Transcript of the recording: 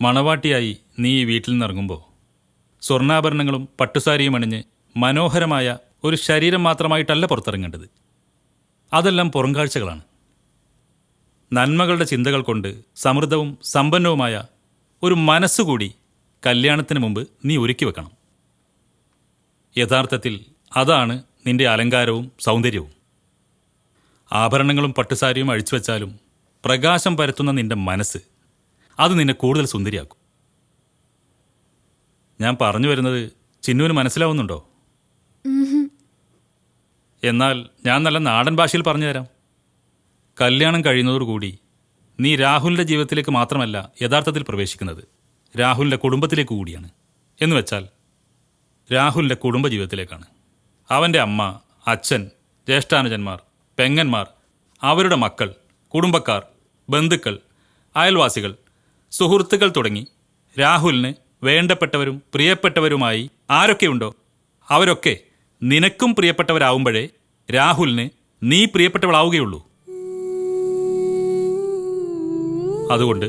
മണവാട്ടിയായി നീ ഈ വീട്ടിൽ നിന്നിറങ്ങുമ്പോൾ സ്വർണാഭരണങ്ങളും പട്ടുസാരിയും അണിഞ്ഞ് മനോഹരമായ ഒരു ശരീരം മാത്രമായിട്ടല്ല പുറത്തിറങ്ങേണ്ടത്. അതെല്ലാം പുറംകാഴ്ചകളാണ്. നന്മകളുടെ ചിന്തകൾ കൊണ്ട് സമൃദ്ധവും സമ്പന്നവുമായ ഒരു മനസ്സുകൂടി കല്യാണത്തിന് മുമ്പ് നീ ഒരുക്കി വെക്കണം. യഥാർത്ഥത്തിൽ അതാണ് നിന്റെ അലങ്കാരവും സൗന്ദര്യവും. ആഭരണങ്ങളും പട്ടുസാരിയും അഴിച്ചു വെച്ചാലും പ്രകാശം പരത്തുന്ന നിന്റെ മനസ്സ് അത് നിന്നെ കൂടുതൽ സുന്ദരിയാക്കും. ഞാൻ പറഞ്ഞു വരുന്നത് ചിന്നുവിന് മനസ്സിലാവുന്നുണ്ടോ? എന്നാൽ ഞാൻ നല്ല നാടൻ ഭാഷയിൽ പറഞ്ഞു തരാം. കല്യാണം കഴിയുന്നതോടുകൂടി നീ രാഹുലിന്റെ ജീവിതത്തിലേക്ക് മാത്രമല്ല യഥാർത്ഥത്തിൽ പ്രവേശിക്കുന്നത് രാഹുലിന്റെ കുടുംബത്തിലേക്ക് കൂടിയാണ്. എന്ന് വെച്ചാൽ രാഹുലിന്റെ കുടുംബ ജീവിതത്തിലേക്കാണ്. അവന്റെ അമ്മ അച്ഛൻ ജ്യേഷ്ഠാനുജന്മാർ പെങ്ങന്മാർ അവരുടെ മക്കൾ കുടുംബക്കാർ ബന്ധുക്കൾ അയൽവാസികൾ സുഹൃത്തുക്കൾ തുടങ്ങി. രാഹുലിന് വേണ്ടപ്പെട്ടവരും പ്രിയപ്പെട്ടവരുമായി ആരൊക്കെയുണ്ടോ? അവരൊക്കെ നിനക്കും പ്രിയപ്പെട്ടവരാവുമ്പോഴേ രാഹുലിന് നീ പ്രിയപ്പെട്ടവളാവുകയുള്ളൂ. അതുകൊണ്ട്